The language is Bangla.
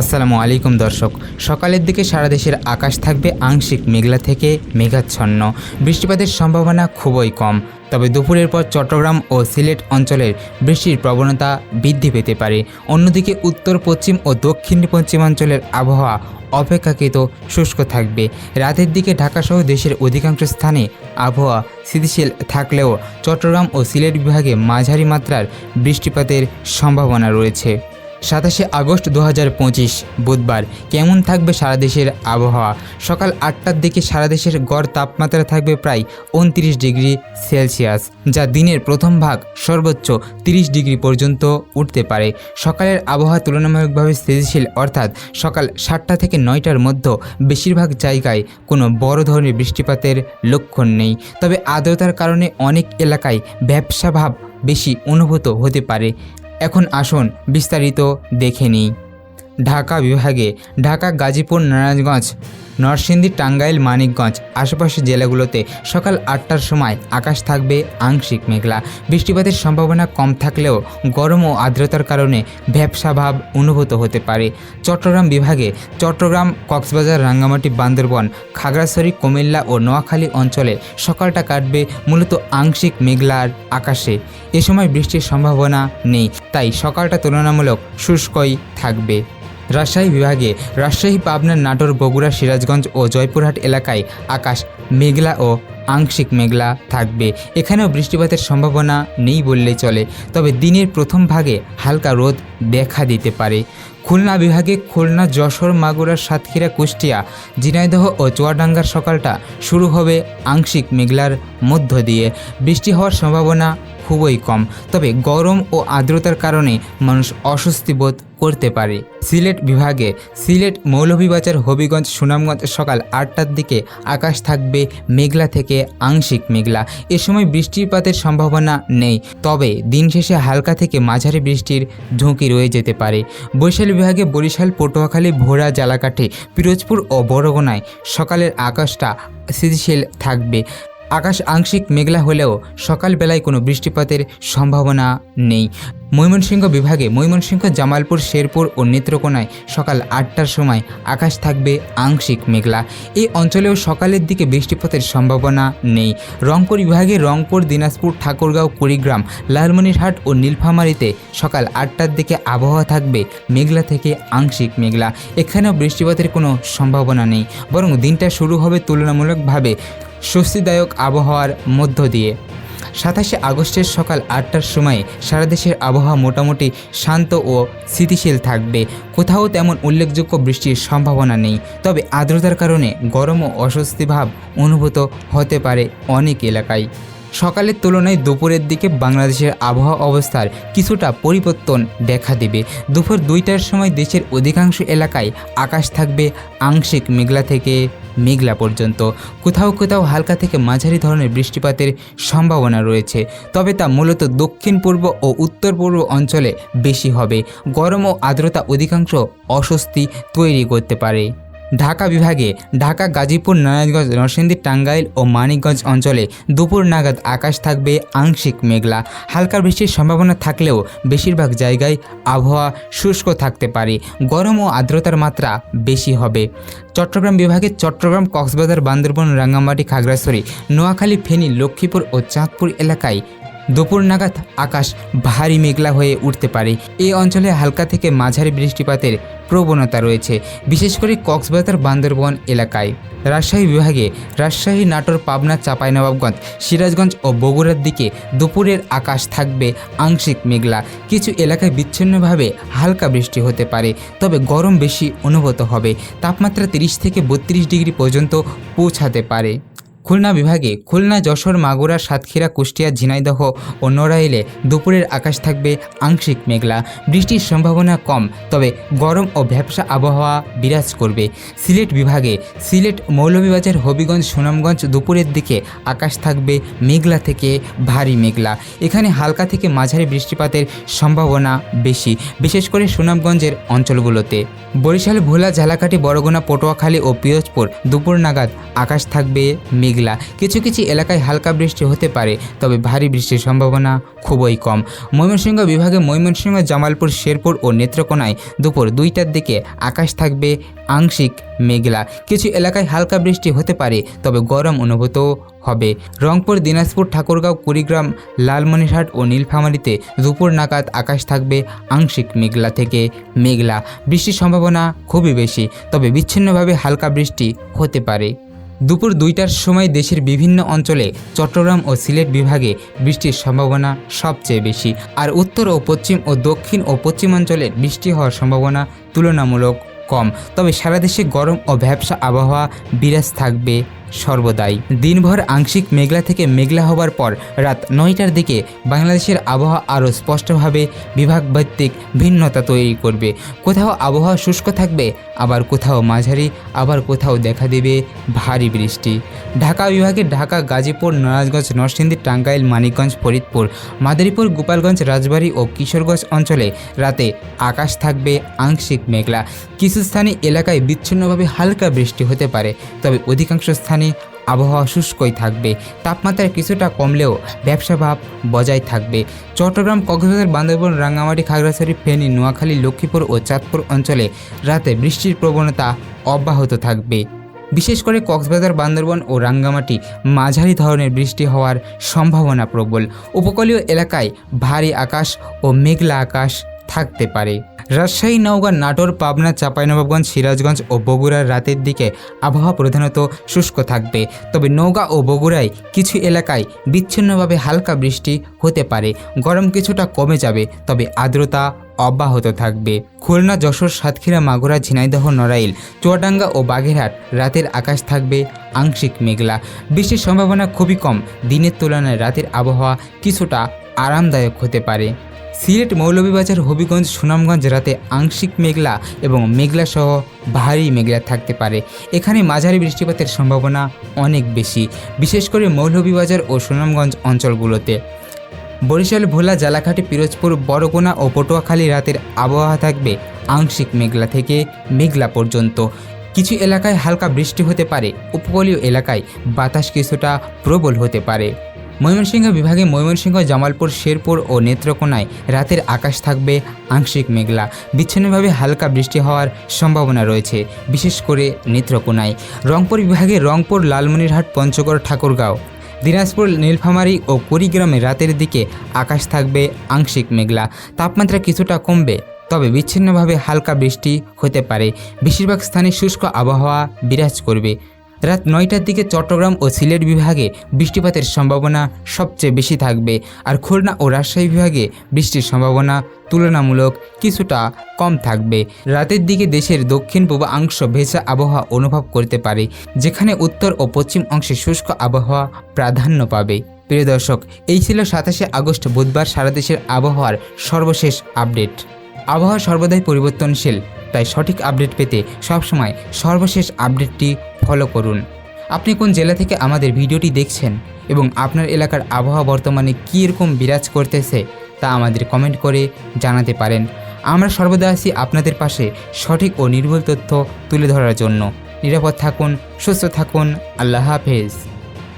আসসালামু আলাইকুম দর্শক। সকালের দিকে সারা দেশের আকাশ থাকবে আংশিক মেঘলা থেকে মেঘাচ্ছন্ন। বৃষ্টিপাতের সম্ভাবনা খুবই কম। তবে দুপুরের পর চট্টগ্রাম ও সিলেট অঞ্চলের বৃষ্টির প্রবণতা বৃদ্ধি পেতে পারে। অন্যদিকে উত্তর, পশ্চিম ও দক্ষিণ পশ্চিমাঞ্চলের আবহাওয়া অপেক্ষাকৃত শুষ্ক থাকবে। রাতের দিকে ঢাকাসহ দেশের অধিকাংশ স্থানে আবহাওয়া স্থিতিশীল থাকলেও চট্টগ্রাম ও সিলেট বিভাগে মাঝারি মাত্রার বৃষ্টিপাতের সম্ভাবনা রয়েছে। সাতাশে আগস্ট দু হাজার পঁচিশ, বুধবার। কেমন থাকবে সারা দেশের আবহাওয়া? সকাল আটটার দিকে সারা দেশের গড় তাপমাত্রা থাকবে প্রায় উনত্রিশ ডিগ্রি সেলসিয়াস, যা দিনের প্রথম ভাগ সর্বোচ্চ তিরিশ ডিগ্রি পর্যন্ত উঠতে পারে। সকালের আবহাওয়া তুলনামূলকভাবে স্থিতিশীল, অর্থাৎ সকাল সাতটা থেকে নয়টার মধ্যে বেশিরভাগ জায়গায় কোনো বড় ধরনের বৃষ্টিপাতের লক্ষণ নেই। তবে আর্দ্রতার কারণে অনেক এলাকায় ব্যবসা ভাব বেশি অনুভূত হতে পারে। এখন আসুন বিস্তারিত দেখে নিই। ঢাকা বিভাগে ঢাকা, গাজীপুর, নারায়ণগঞ্জ, নরসিংদী, টাঙ্গাইল, মানিকগঞ্জ আশেপাশের জেলাগুলোতে সকাল আটটার সময় আকাশ থাকবে আংশিক মেঘলা। বৃষ্টিপাতের সম্ভাবনা কম থাকলেও গরম ও আর্দ্রতার কারণে ভ্যাবসাভাব অনুভূত হতে পারে। চট্টগ্রাম বিভাগে চট্টগ্রাম, কক্সবাজার, রাঙ্গামাটি, বান্দরবন, খাগড়াছড়ি, কুমিল্লা ও নোয়াখালী অঞ্চলে সকালটা কাটবে মূলত আংশিক মেঘলার আকাশে। এ সময় বৃষ্টির সম্ভাবনা নেই, তাই সকালটা তুলনামূলক শুষ্কই থাকবে। রাজশাহী বিভাগে রাজশাহী, পাবনা, নাটোর, বগুড়া, সিরাজগঞ্জ ও জয়পুরহাট এলাকায় আকাশ মেঘলা ও আংশিক মেঘলা থাকবে। এখানেও বৃষ্টিপাতের সম্ভাবনা নেই বললেই চলে, তবে দিনের প্রথম ভাগে হালকা রোদ দেখা দিতে পারে। খুলনা বিভাগে খুলনা, যশোর, মাগুরা, সাতক্ষীরা, কুষ্টিয়া, ঝিনাইদহ ও চুয়াডাঙ্গার সকালটা শুরু হবে আংশিক মেঘলার মধ্য দিয়ে। বৃষ্টি হওয়ার সম্ভাবনা খুবই কম। তবে গরম ও আর্দ্রতার কারণে মানুষ অস্বস্তি বোধ করতে পারে। সিলেট বিভাগে সিলেট মৌলভীবাজার হবিগঞ্জ সুনামগঞ্জ সকাল আটটার দিকে আকাশ থাকবে মেঘলা থেকে আংশিক মেঘলা। এ সময় বৃষ্টিপাতের সম্ভাবনা নেই, তবে দিন শেষে হালকা থেকে মাঝারি বৃষ্টির ঝুঁকি রয়ে যেতে পারে। বরিশাল বিভাগে বরিশাল, পটুয়াখালী, ভোরা, জালাকাঠি, পিরোজপুর ও বরগোনায় সকালের আকাশটা স্থিতিশীল থাকবে। আকাশ আংশিক মেঘলা হলেও সকালবেলায় কোনো বৃষ্টিপাতের সম্ভাবনা নেই। ময়মনসিংহ বিভাগে ময়মনসিংহ, জামালপুর, শেরপুর ও নেত্রকোনায় সকাল আটটার সময় আকাশ থাকবে আংশিক মেঘলা। এই অঞ্চলেও সকালের দিকে বৃষ্টিপাতের সম্ভাবনা নেই। রংপুর বিভাগে রংপুর, দিনাজপুর, ঠাকুরগাঁও, কুড়িগ্রাম, লালমনিরহাট ও নীলফামারীতে সকাল আটটার দিকে আবহাওয়া থাকবে মেঘলা থেকে আংশিক মেঘলা। এখানেও বৃষ্টিপাতের কোনো সম্ভাবনা নেই। বরং দিনটা শুরু হবে তুলনামূলকভাবে স্বস্তিদায়ক আবহাওয়ার মধ্য দিয়ে। সাতাশে আগস্টের সকাল আটটার সময় সারা দেশের আবহাওয়া মোটামুটি শান্ত ও স্থিতিশীল থাকবে। কোথাও তেমন উল্লেখযোগ্য বৃষ্টির সম্ভাবনা নেই, তবে আর্দ্রতার কারণে গরম ও অস্বস্তি ভাব অনুভূত হতে পারে অনেক এলাকায়। সকালের তুলনায় দুপুরের দিকে বাংলাদেশের আবহাওয়া অবস্থার কিছুটা পরিবর্তন দেখা দেবে। দুপুর দুইটার সময় দেশের অধিকাংশ এলাকায় আকাশ থাকবে আংশিক মেঘলা থেকে মেঘলা পর্যন্ত। কোথাও কোথাও হালকা থেকে মাঝারি ধরনের বৃষ্টিপাতের সম্ভাবনা রয়েছে, তবে তা মূলত দক্ষিণ পূর্ব ও উত্তর পূর্ব অঞ্চলে বেশি হবে। গরম ও আর্দ্রতা অধিকাংশ অস্বস্তি তৈরি করতে পারে। ঢাকা বিভাগে ঢাকা, গাজীপুর নারায়ণগঞ্জ নরসিংদী, টাঙ্গাইল ও মানিকগঞ্জ অঞ্চলে দুপুর নাগাদ আকাশ থাকবে আংশিক মেঘলা। হালকা বৃষ্টির সম্ভাবনা থাকলেও বেশিরভাগ জায়গায় আবহাওয়া শুষ্ক থাকতে পারে। গরম ও আর্দ্রতার মাত্রা বেশি হবে। চট্টগ্রাম বিভাগে চট্টগ্রাম, কক্সবাজার, বান্দরবন, রাঙ্গামাটি, খাগড়াছড়ি, নোয়াখালী, ফেনী, লক্ষ্মীপুর ও চাঁদপুর এলাকায় দুপুর নাগাদ আকাশ ভারী মেঘলা হয়ে উঠতে পারে। এই অঞ্চলে হালকা থেকে মাঝারি বৃষ্টিপাতের প্রবণতা রয়েছে, বিশেষ করে কক্সবাজার বান্দরবন এলাকায়। রাজশাহী বিভাগে রাজশাহী নাটোর, পাবনা, চাঁপাইনবাবগঞ্জ, সিরাজগঞ্জ ও বগুড়ার দিকে দুপুরের আকাশ থাকবে আংশিক মেঘলা। কিছু এলাকায় বিচ্ছিন্নভাবে হালকা বৃষ্টি হতে পারে, তবে গরম বেশি অনুভূত হবে। তাপমাত্রা তিরিশ থেকে বত্রিশ ডিগ্রি পর্যন্ত পৌঁছাতে পারে। খুলনা বিভাগে খুলনা, যশোর, মাগুরা, সাতক্ষীরা, কুষ্টিয়া, ঝিনাইদহ ও নড়াইলে দুপুরের আকাশ থাকবে আংশিক মেঘলা। বৃষ্টির সম্ভাবনা কম, তবে গরম ও ভ্যাবসা আবহাওয়া বিরাজ করবে। সিলেট বিভাগে সিলেট মৌলভীবাজার, হবিগঞ্জ, সুনামগঞ্জ দুপুরের দিকে আকাশ থাকবে মেঘলা থেকে ভারী মেঘলা। এখানে হালকা থেকে মাঝারি বৃষ্টিপাতের সম্ভাবনা বেশি, বিশেষ করে সুনামগঞ্জের অঞ্চলগুলোতে। বরিশাল, ভোলা ঝালাকাঠি বরগুনা, পটুয়াখালী ও পিরোজপুর দুপুর নাগাদ আকাশ থাকবে মেঘলা। মেঘলা। কিছু কিছু এলাকায় হালকা বৃষ্টি হতে পারে, তবে ভারী বৃষ্টির সম্ভাবনা খুবই কম। ময়মনসিংহ বিভাগে ময়মনসিংহ, জামালপুর, শেরপুর ও নেত্রকোনায় দুপুর দুইটার দিকে আকাশ থাকবে আংশিক মেঘলা। কিছু এলাকায় হালকা বৃষ্টি হতে পারে, তবে গরম অনুভূত হবে। রংপুর, দিনাজপুর, ঠাকুরগাঁও, কুড়িগ্রাম, লালমনিরহাট ও নীলফামারীতে দুপুর নাগাদ আকাশ থাকবে আংশিক মেঘলা থেকে মেঘলা। বৃষ্টির সম্ভাবনা খুবই বেশি, তবে বিচ্ছিন্নভাবে হালকা বৃষ্টি হতে পারে। দুপুর দুইটার সময় দেশের বিভিন্ন অঞ্চলে চট্টগ্রাম ও সিলেট বিভাগে বৃষ্টির সম্ভাবনা সবচেয়ে বেশি। আর উত্তর ও পশ্চিম ও দক্ষিণ ও পশ্চিমাঞ্চলে বৃষ্টি হওয়ার সম্ভাবনা তুলনামূলক কম। তবে সারা দেশে গরম ও ব্যবসা আবহাওয়া বিরাজ থাকবে সর্বদাই। দিনভর আংশিক মেঘলা থেকে মেঘলা হবার পর রাত নয়টার দিকে বাংলাদেশের আবহাওয়া আরও স্পষ্টভাবে বিভাগভিত্তিক ভিন্নতা তৈরি করবে। কোথাও আবহাওয়া শুষ্ক থাকবে, আবার কোথাও মাঝারি, আবার কোথাও দেখা দেবে ভারী বৃষ্টি। ঢাকা বিভাগে ঢাকা, গাজীপুর, নারায়ণগঞ্জ, নরসিংদী, টাঙ্গাইল, মানিকগঞ্জ, ফরিদপুর, মাদারীপুর, গোপালগঞ্জ, রাজবাড়ী ও কিশোরগঞ্জ অঞ্চলে রাতে আকাশ থাকবে আংশিক মেঘলা। কিছু স্থানে এলাকায় বিচ্ছিন্নভাবে হালকা বৃষ্টি হতে পারে, তবে অধিকাংশ স্থানে আবহাওয়া শুষ্কই থাকবে। তাপমাত্রা কিছুটা কমলেও ব্যবসা ভাব বজায় থাকবে। চট্টগ্রাম, কক্সবাজার, বান্দরবন, রাঙ্গামাটি, খাগড়াছড়ি, ফেনী, নোয়াখালী, লক্ষ্মীপুর ও চাঁদপুর অঞ্চলে রাতে বৃষ্টির প্রবণতা অব্যাহত থাকবে। বিশেষ করে কক্সবাজার, বান্দরবন ও রাঙ্গামাটি মাঝারি ধরনের বৃষ্টি হওয়ার সম্ভাবনা প্রবল। উপকূলীয় এলাকায় ভারী আকাশ ও মেঘলা আকাশ থাকতে পারে। রাজশাহী, নওগাঁ, নাটোর, পাবনা, চাঁপাইনবাবগঞ্জ, সিরাজগঞ্জ ও বগুড়ার রাতের দিকে আবহাওয়া প্রধানত শুষ্ক থাকবে। তবে নওগাঁ ও বগুড়ায় কিছু এলাকায় বিচ্ছিন্নভাবে হালকা বৃষ্টি হতে পারে। গরম কিছুটা কমে যাবে, তবে আর্দ্রতা অব্যাহত থাকবে। খুলনা, যশোর, সাতক্ষীরা, মাগুরা, ঝিনাইদহ, নড়াইল, চুয়াডাঙ্গা ও বাগেরহাট রাতের আকাশ থাকবে আংশিক মেঘলা। বৃষ্টির সম্ভাবনা খুবই কম। দিনের তুলনায় রাতের আবহাওয়া কিছুটা আরামদায়ক হতে পারে। সিলেট মৌলভীবাজার হবিগঞ্জ সুনামগঞ্জ রাতে আংশিক মেঘলা এবং মেঘলা সহ ভারী মেঘলা থাকতে পারে। এখানে মাঝারি বৃষ্টিপাতের সম্ভাবনা অনেক বেশি, বিশেষ করে মৌলভীবাজার ও সুনামগঞ্জ অঞ্চলগুলোতে। বরিশাল, ভোলা, জালাঘাটি, পিরোজপুর বড়গোনা ও পটুয়াখালী রাতের আবহাওয়া থাকবে আংশিক মেঘলা থেকে মেঘলা পর্যন্ত। কিছু এলাকায় হালকা বৃষ্টি হতে পারে, উপকূলীয় এলাকায় বাতাস কিছুটা প্রবল হতে পারে। ময়মনসিংহ বিভাগে ময়মনসিংহ, জামালপুর, শেরপুর ও নেত্রকোনায় রাতের আকাশ থাকবে আংশিক মেঘলা। বিচ্ছিন্নভাবে হালকা বৃষ্টি হওয়ার সম্ভাবনা রয়েছে, বিশেষ করে নেত্রকোনায়। রংপুর বিভাগে রংপুর, লালমনিরহাট, পঞ্চগড়, ঠাকুরগাঁও। দিনাজপুর, নীলফামারী ও কুড়িগ্রামে রাতের দিকে আকাশ থাকবে আংশিক মেঘলা। তাপমাত্রা কিছুটা কমবে, তবে বিচ্ছিন্নভাবে হালকা বৃষ্টি হতে পারে। বেশিরভাগ স্থানে শুষ্ক আবহাওয়া বিরাজ করবে। রাত নয়টার দিকে চট্টগ্রাম ও সিলেট বিভাগে বৃষ্টিপাতের সম্ভাবনা সবচেয়ে বেশি থাকবে আর খুলনা ও রাজশাহী বিভাগে বৃষ্টির সম্ভাবনা তুলনামূলক কিছুটা কম থাকবে। রাতের দিকে দেশের দক্ষিণ পূর্বাংশ ভেজা আবহাওয়া অনুভব করতে পারে, যেখানে উত্তর ও পশ্চিম অংশে শুষ্ক আবহাওয়া প্রাধান্য পাবে। প্রিয় দর্শক, এই ছিল সাতাশে আগস্ট বুধবার সারা দেশের আবহাওয়ার সর্বশেষ আপডেট। আবহাওয়া সর্বদাই পরিবর্তনশীল, তাই সঠিক আপডেট পেতে সবসময় সর্বশেষ আপডেটটি ফলো করুন। আপনি কোন জেলা থেকে আমাদের ভিডিওটি দেখছেন এবং আপনার এলাকার আবহাওয়া বর্তমানে কী রকম বিরাজ করতেছে তা আমাদের কমেন্ট করে জানাতে পারেন। আমরা সর্বদা আছি আপনাদের পাশে সঠিক ও নির্ভুল তথ্য তুলে ধরার জন্য। নিরাপদ থাকুন, সুস্থ থাকুন, আল্লাহ হাফেজ।